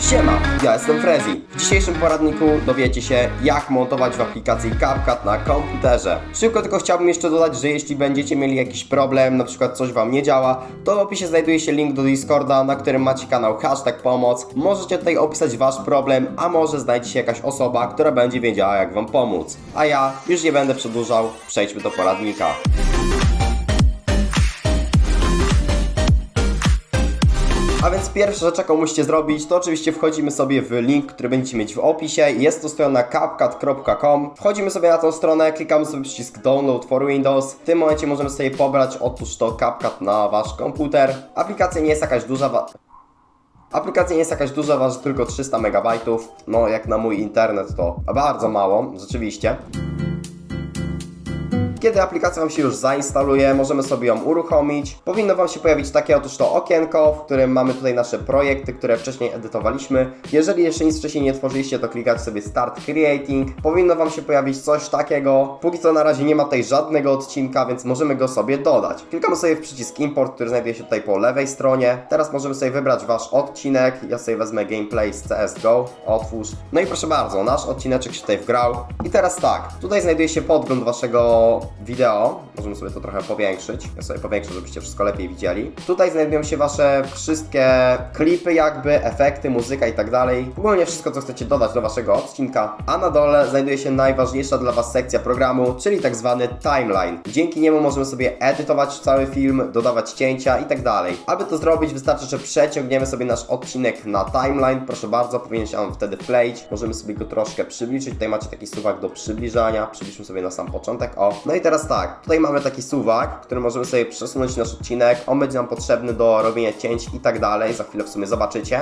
Siema, ja jestem Frezi. W dzisiejszym poradniku dowiecie się, jak montować w aplikacji CapCut na komputerze. Szybko tylko chciałbym jeszcze dodać, że jeśli będziecie mieli jakiś problem, na przykład coś Wam nie działa, to w opisie znajduje się link do Discorda, na którym macie kanał hashtag pomoc. Możecie tutaj opisać Wasz problem, a może znajdzie się jakaś osoba, która będzie wiedziała, jak Wam pomóc. A ja już nie będę przedłużał, przejdźmy do poradnika. A więc pierwsza rzecz, jaką musicie zrobić, to oczywiście wchodzimy sobie w link, który będziecie mieć w opisie. Jest to strona capcut.com. Wchodzimy sobie na tą stronę, klikamy sobie przycisk Download for Windows. W tym momencie możemy sobie pobrać otóż to CapCut na wasz komputer. Aplikacja nie jest jakaś duża. Aplikacja nie jest jakaś duża, waży tylko 300 MB. No, jak na mój internet to bardzo mało, rzeczywiście. Kiedy aplikacja Wam się już zainstaluje, możemy sobie ją uruchomić. Powinno Wam się pojawić takie otóż to okienko, w którym mamy tutaj nasze projekty, które wcześniej edytowaliśmy. Jeżeli jeszcze nic wcześniej nie tworzyliście, to klikacie sobie Start Creating. Powinno Wam się pojawić coś takiego. Póki co na razie nie ma tutaj żadnego odcinka, więc możemy go sobie dodać. Klikamy sobie w przycisk Import, który znajduje się tutaj po lewej stronie. Teraz możemy sobie wybrać Wasz odcinek. Ja sobie wezmę gameplay z CSGO. Otwórz. No i proszę bardzo, nasz odcineczek się tutaj wgrał. I teraz tak, tutaj znajduje się podgląd Waszego wideo. Możemy sobie to trochę powiększyć. Ja sobie powiększę, żebyście wszystko lepiej widzieli. Tutaj znajdują się Wasze wszystkie klipy jakby, efekty, muzyka i tak dalej. Ogólnie wszystko, co chcecie dodać do Waszego odcinka. A na dole znajduje się najważniejsza dla Was sekcja programu, czyli tak zwany timeline. Dzięki niemu możemy sobie edytować cały film, dodawać cięcia i tak dalej. Aby to zrobić, wystarczy, że przeciągniemy sobie nasz odcinek na timeline. Proszę bardzo, powinien się on wtedy wkleić. Możemy sobie go troszkę przybliżyć. Tutaj macie taki suwak do przybliżania. Przybliżmy sobie na sam początek. O, no i teraz tak, tutaj mamy taki suwak, który możemy sobie przesunąć nasz odcinek. On będzie nam potrzebny do robienia cięć i tak dalej. Za chwilę w sumie zobaczycie.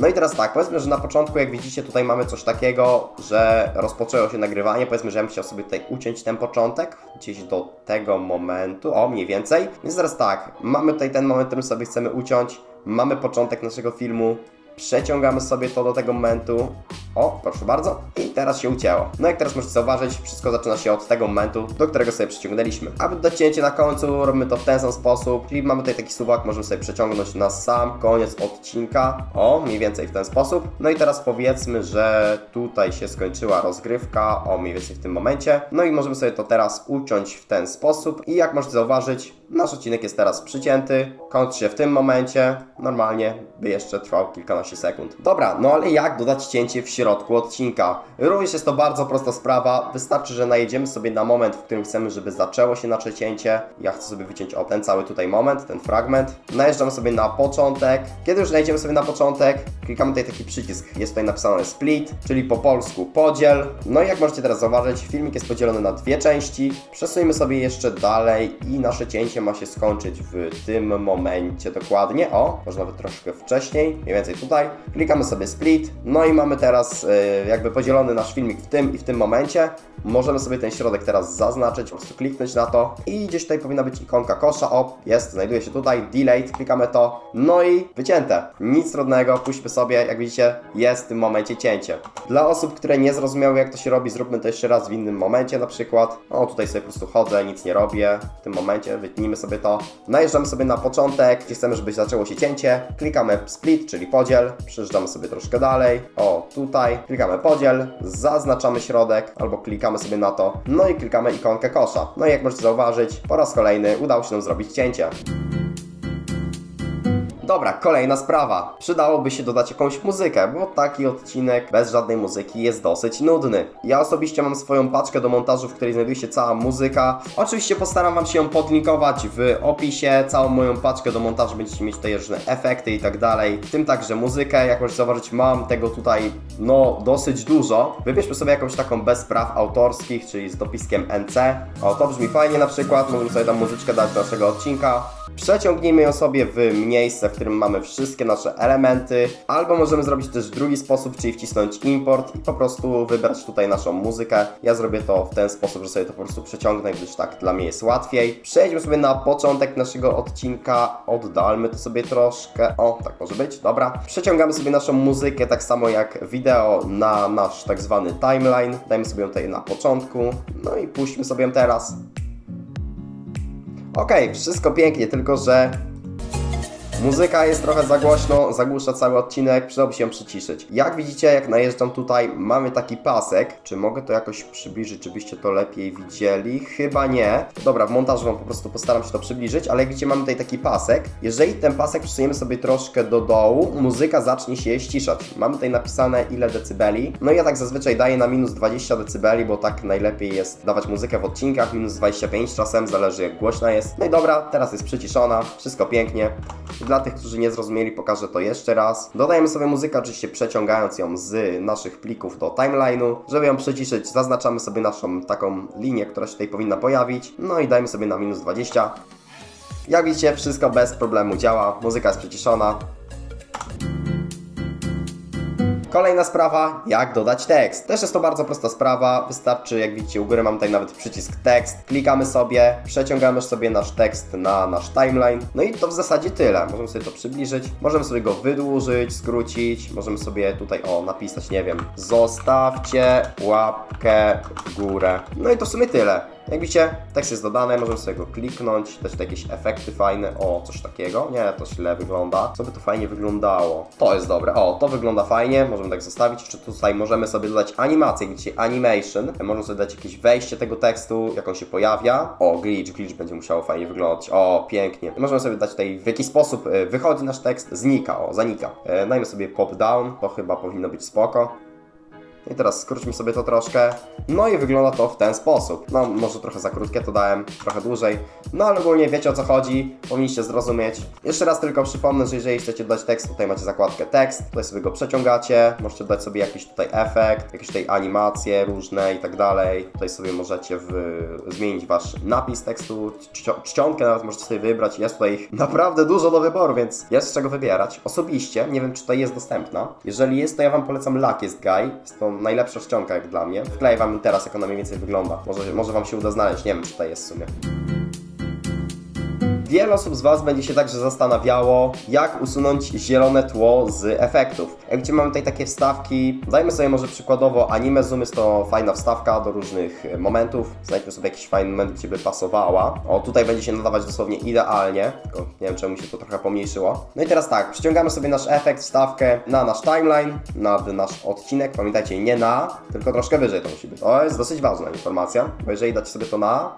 No i teraz tak, powiedzmy, że na początku, jak widzicie, tutaj mamy coś takiego, że rozpoczęło się nagrywanie. Powiedzmy, że ja bym chciał sobie tutaj uciąć ten początek, gdzieś do tego momentu, o mniej więcej. Więc teraz tak, mamy tutaj ten moment, który sobie chcemy uciąć. Mamy początek naszego filmu. Przeciągamy sobie to do tego momentu. O, proszę bardzo. I teraz się ucięło. No jak teraz możecie zauważyć, wszystko zaczyna się od tego momentu, do którego sobie przyciągnęliśmy. Aby dodać cięcie na końcu, robimy to w ten sam sposób. Czyli mamy tutaj taki suwak, możemy sobie przeciągnąć na sam koniec odcinka. O, mniej więcej w ten sposób. No i teraz powiedzmy, że tutaj się skończyła rozgrywka. O, mniej więcej w tym momencie. No i możemy sobie to teraz uciąć w ten sposób. I jak możecie zauważyć, nasz odcinek jest teraz przycięty. Kończy się w tym momencie. Normalnie by jeszcze trwał kilkanaście sekund. Dobra, no ale jak dodać cięcie w środku odcinka? Również jest to bardzo prosta sprawa. Wystarczy, że najedziemy sobie na moment, w którym chcemy, żeby zaczęło się nasze cięcie. Ja chcę sobie wyciąć o ten cały tutaj moment, ten fragment. Najeżdżamy sobie na początek. Kiedy już najdziemy sobie na początek, klikamy tutaj taki przycisk. Jest tutaj napisane split, czyli po polsku podziel. No i jak możecie teraz zauważyć, filmik jest podzielony na dwie części. Przesuńmy sobie jeszcze dalej i nasze cięcie ma się skończyć w tym momencie dokładnie. O, może nawet troszkę wcześniej, mniej więcej tutaj. Klikamy sobie split. No i mamy teraz yy, jakby podzielony nasz filmik w tym i w tym momencie. Możemy sobie ten środek teraz zaznaczyć, po prostu kliknąć na to i gdzieś tutaj powinna być ikonka kosza. O, jest, znajduje się tutaj, delete, klikamy to, no i wycięte. Nic trudnego, puśćmy sobie, jak widzicie, jest w tym momencie cięcie. Dla osób, które nie zrozumiały jak to się robi, zróbmy to jeszcze raz w innym momencie na przykład. O, tutaj sobie po prostu chodzę, nic nie robię w tym momencie, wytnijmy sobie to. Najeżdżamy sobie na początek, gdzie chcemy, żeby zaczęło się cięcie, klikamy split, czyli podziel, przejeżdżamy sobie troszkę dalej, o, tutaj, klikamy podziel, zaznaczamy środek, albo klikamy sobie na to, no i klikamy ikonkę kosza. No i jak możecie zauważyć, po raz kolejny udało się nam zrobić cięcie. Dobra, kolejna sprawa. Przydałoby się dodać jakąś muzykę, bo taki odcinek bez żadnej muzyki jest dosyć nudny. Ja osobiście mam swoją paczkę do montażu, w której znajduje się cała muzyka. Oczywiście postaram Wam się ją podlinkować w opisie. Całą moją paczkę do montażu będziecie mieć tutaj różne efekty i tak dalej. W tym także muzykę. Jak możecie zauważyć, mam tego tutaj no dosyć dużo. Wybierzmy sobie jakąś taką bez praw autorskich, czyli z dopiskiem NC. O, to brzmi fajnie na przykład. Możemy sobie tam muzyczkę dać do naszego odcinka. Przeciągnijmy ją sobie w miejsce, w którym mamy wszystkie nasze elementy, albo możemy zrobić też w drugi sposób, czyli wcisnąć import i po prostu wybrać tutaj naszą muzykę. Ja zrobię to w ten sposób, że sobie to po prostu przeciągnę, gdyż tak dla mnie jest łatwiej. Przejdźmy sobie na początek naszego odcinka, oddalmy to sobie troszkę. O, tak może być, dobra. Przeciągamy sobie naszą muzykę, tak samo jak wideo, na nasz tak zwany timeline. Dajmy sobie ją tutaj na początku, no i puśćmy sobie ją teraz. Okej, wszystko pięknie, tylko że Muzyka jest trochę za głośno, zagłusza cały odcinek, przydałoby się ją przyciszyć. Jak widzicie, jak najeżdżam tutaj, mamy taki pasek. Czy mogę to jakoś przybliżyć, żebyście to lepiej widzieli? Chyba nie. Dobra, w montażu wam po prostu postaram się to przybliżyć, ale jak widzicie, mamy tutaj taki pasek. Jeżeli ten pasek przesuniemy sobie troszkę do dołu, muzyka zacznie się ściszać. Mamy tutaj napisane ile decybeli. No i ja tak zazwyczaj daję na minus 20 decybeli, bo tak najlepiej jest dawać muzykę w odcinkach, minus 25 czasem, zależy jak głośna jest. No i dobra, teraz jest przyciszona, wszystko pięknie. Dla tych, którzy nie zrozumieli, pokażę to jeszcze raz. Dodajemy sobie muzykę, oczywiście przeciągając ją z naszych plików do timeline'u. Żeby ją przyciszyć, zaznaczamy sobie naszą taką linię, która się tutaj powinna pojawić. No i dajmy sobie na minus 20. Jak widzicie, wszystko bez problemu działa, muzyka jest przyciszona. Kolejna sprawa, jak dodać tekst. Też jest to bardzo prosta sprawa, wystarczy, jak widzicie u góry mam tutaj nawet przycisk tekst, klikamy sobie, przeciągamy sobie nasz tekst na nasz timeline, no i to w zasadzie tyle. Możemy sobie to przybliżyć, możemy sobie go wydłużyć, skrócić, możemy sobie tutaj o napisać, nie wiem, zostawcie łapkę w górę. No i to w sumie tyle. Jak widzicie, tekst jest dodany, możemy sobie go kliknąć, też jakieś efekty fajne, o, coś takiego, nie, to źle wygląda, co by to fajnie wyglądało, to jest dobre, o, to wygląda fajnie, możemy tak zostawić, czy tutaj możemy sobie dodać animację, jak widzicie, animation, możemy sobie dać jakieś wejście tego tekstu, jak on się pojawia, o, glitch, glitch będzie musiało fajnie wyglądać, o, pięknie, możemy sobie dać tutaj, w jaki sposób e, wychodzi nasz tekst, znika, o, zanika, e, dajmy sobie pop down, to chyba powinno być spoko, i teraz skróćmy sobie to troszkę. No i wygląda to w ten sposób. No, może trochę za krótkie to dałem, trochę dłużej. No ale ogólnie wiecie o co chodzi, powinniście zrozumieć. Jeszcze raz tylko przypomnę, że jeżeli chcecie dodać tekst, tutaj macie zakładkę tekst, tutaj sobie go przeciągacie, możecie dodać sobie jakiś tutaj efekt, jakieś tutaj animacje różne i tak dalej. Tutaj sobie możecie w... zmienić wasz napis tekstu, czcio- czcionkę nawet możecie sobie wybrać. Jest tutaj naprawdę dużo do wyboru, więc jest z czego wybierać. Osobiście, nie wiem czy tutaj jest dostępna. Jeżeli jest, to ja wam polecam Luckiest Guy. Jest to najlepsza czcionka jak dla mnie. Wkleję wam teraz, jak ona mniej więcej wygląda. Może, może wam się uda znaleźć, nie wiem czy tutaj jest w sumie. Wiele osób z Was będzie się także zastanawiało, jak usunąć zielone tło z efektów. Jak widzicie, mamy tutaj takie wstawki. Dajmy sobie może przykładowo anime zoom, jest to fajna wstawka do różnych e, momentów. Znajdźmy sobie jakiś fajny moment, gdzie by pasowała. O, tutaj będzie się nadawać dosłownie idealnie, tylko nie wiem czemu się to trochę pomniejszyło. No i teraz tak, przyciągamy sobie nasz efekt, wstawkę na nasz timeline, nad nasz odcinek. Pamiętajcie, nie na, tylko troszkę wyżej to musi być. To jest dosyć ważna informacja, bo jeżeli dacie sobie to na,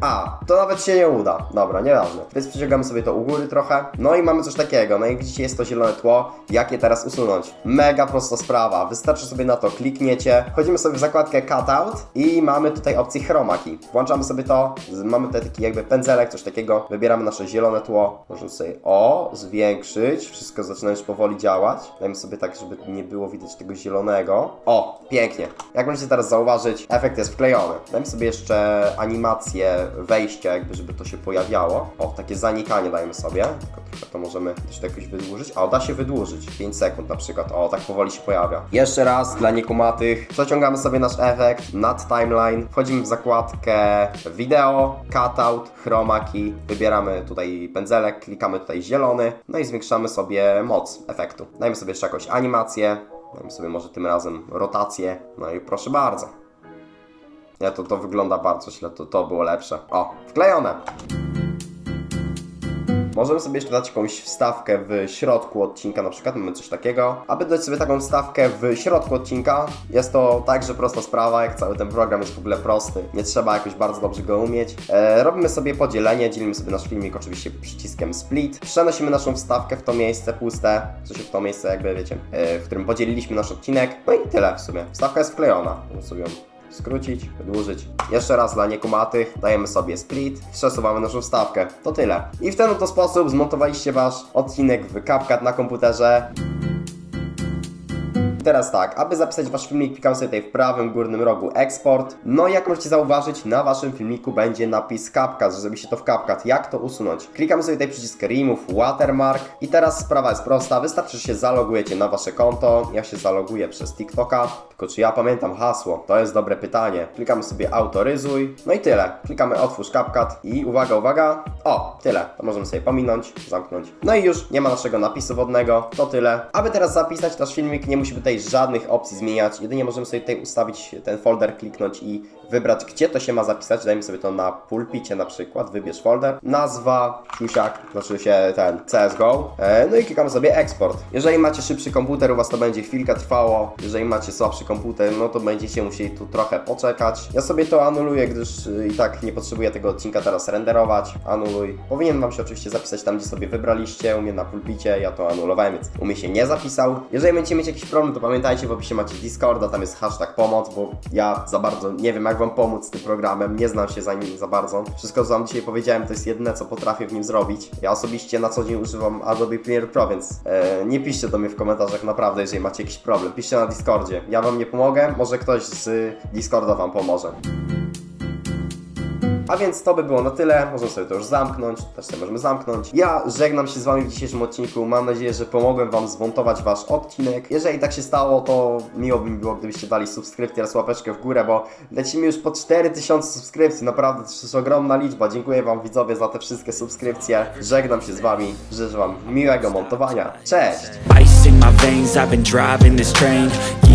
a, to nawet się nie uda. Dobra, nieważne. Więc przyciągamy sobie to u góry trochę. No i mamy coś takiego. No jak widzicie, jest to zielone tło. Jak je teraz usunąć? Mega prosta sprawa. Wystarczy sobie na to klikniecie. Wchodzimy sobie w zakładkę Cutout i mamy tutaj opcję Chroma Key. Włączamy sobie to. Mamy tutaj taki jakby pędzelek, coś takiego. Wybieramy nasze zielone tło. Możemy sobie o, zwiększyć. Wszystko zaczyna już powoli działać. Dajmy sobie tak, żeby nie było widać tego zielonego. O, pięknie. Jak możecie teraz zauważyć, efekt jest wklejony. Dajmy sobie jeszcze animację wejścia, jakby żeby to się pojawiało. O, takie zanikanie dajmy sobie. Tylko trochę to możemy też to jakoś wydłużyć. A, da się wydłużyć. 5 sekund na przykład. O, tak powoli się pojawia. Jeszcze raz dla niekumatych. Przeciągamy sobie nasz efekt nad timeline. Wchodzimy w zakładkę wideo, cutout, chroma key. Wybieramy tutaj pędzelek, klikamy tutaj zielony. No i zwiększamy sobie moc efektu. Dajmy sobie jeszcze jakąś animację. Dajmy sobie może tym razem rotację. No i proszę bardzo. Nie, to, to wygląda bardzo źle, to, to było lepsze. O, wklejone! Możemy sobie jeszcze dać jakąś wstawkę w środku odcinka, na przykład mamy coś takiego. Aby dać sobie taką wstawkę w środku odcinka, jest to także prosta sprawa, jak cały ten program jest w ogóle prosty. Nie trzeba jakoś bardzo dobrze go umieć. E, robimy sobie podzielenie, dzielimy sobie nasz filmik oczywiście przyciskiem split. Przenosimy naszą wstawkę w to miejsce puste, w sensie w to miejsce jakby wiecie, e, w którym podzieliliśmy nasz odcinek. No i tyle w sumie. Wstawka jest wklejona. Sobie skrócić, wydłużyć. Jeszcze raz dla niekumatych dajemy sobie split, przesuwamy naszą wstawkę. To tyle. I w ten oto sposób zmontowaliście wasz odcinek w CapCut na komputerze. Teraz tak, aby zapisać wasz filmik, klikam sobie tutaj w prawym górnym rogu export. No i jak możecie zauważyć, na waszym filmiku będzie napis CapCut, że zrobi się to w CapCut. Jak to usunąć? Klikamy sobie tutaj przycisk remove watermark i teraz sprawa jest prosta, wystarczy, że się zalogujecie na wasze konto. Ja się zaloguję przez TikToka, tylko czy ja pamiętam hasło? To jest dobre pytanie. Klikamy sobie autoryzuj, no i tyle. Klikamy otwórz CapCut i uwaga, uwaga. O, tyle. To możemy sobie pominąć, zamknąć. No i już nie ma naszego napisu wodnego, to tyle. Aby teraz zapisać nasz filmik, nie musi być tutaj żadnych opcji zmieniać, jedynie możemy sobie tutaj ustawić ten folder, kliknąć i wybrać, gdzie to się ma zapisać. Dajmy sobie to na pulpicie na przykład, wybierz folder, nazwa, siusiak, znaczy się ten CSGO, e, no i klikamy sobie eksport. Jeżeli macie szybszy komputer, u Was to będzie chwilkę trwało, jeżeli macie słabszy komputer, no to będziecie musieli tu trochę poczekać. Ja sobie to anuluję, gdyż y, i tak nie potrzebuję tego odcinka teraz renderować. Anuluj. Powinien Wam się oczywiście zapisać tam, gdzie sobie wybraliście, u mnie na pulpicie, ja to anulowałem, więc u mnie się nie zapisał. Jeżeli będziecie mieć jakiś problem, to pamiętajcie, w opisie macie Discorda, tam jest hashtag pomoc, bo ja za bardzo nie wiem, jak Wam pomóc z tym programem, nie znam się za nim za bardzo. Wszystko, co Wam dzisiaj powiedziałem, to jest jedyne, co potrafię w nim zrobić. Ja osobiście na co dzień używam Adobe Premiere Pro, więc e, nie piszcie do mnie w komentarzach naprawdę, jeżeli macie jakiś problem. Piszcie na Discordzie. Ja Wam nie pomogę, może ktoś z Discorda Wam pomoże. A więc to by było na tyle. Możemy sobie to już zamknąć. Też sobie możemy zamknąć. Ja żegnam się z Wami w dzisiejszym odcinku. Mam nadzieję, że pomogłem Wam zmontować Wasz odcinek. Jeżeli tak się stało, to miło by mi było, gdybyście dali subskrypcję oraz łapeczkę w górę, bo lecimy już po 4000 subskrypcji. Naprawdę to jest ogromna liczba. Dziękuję Wam widzowie za te wszystkie subskrypcje. Żegnam się z Wami. Życzę Wam miłego montowania. Cześć!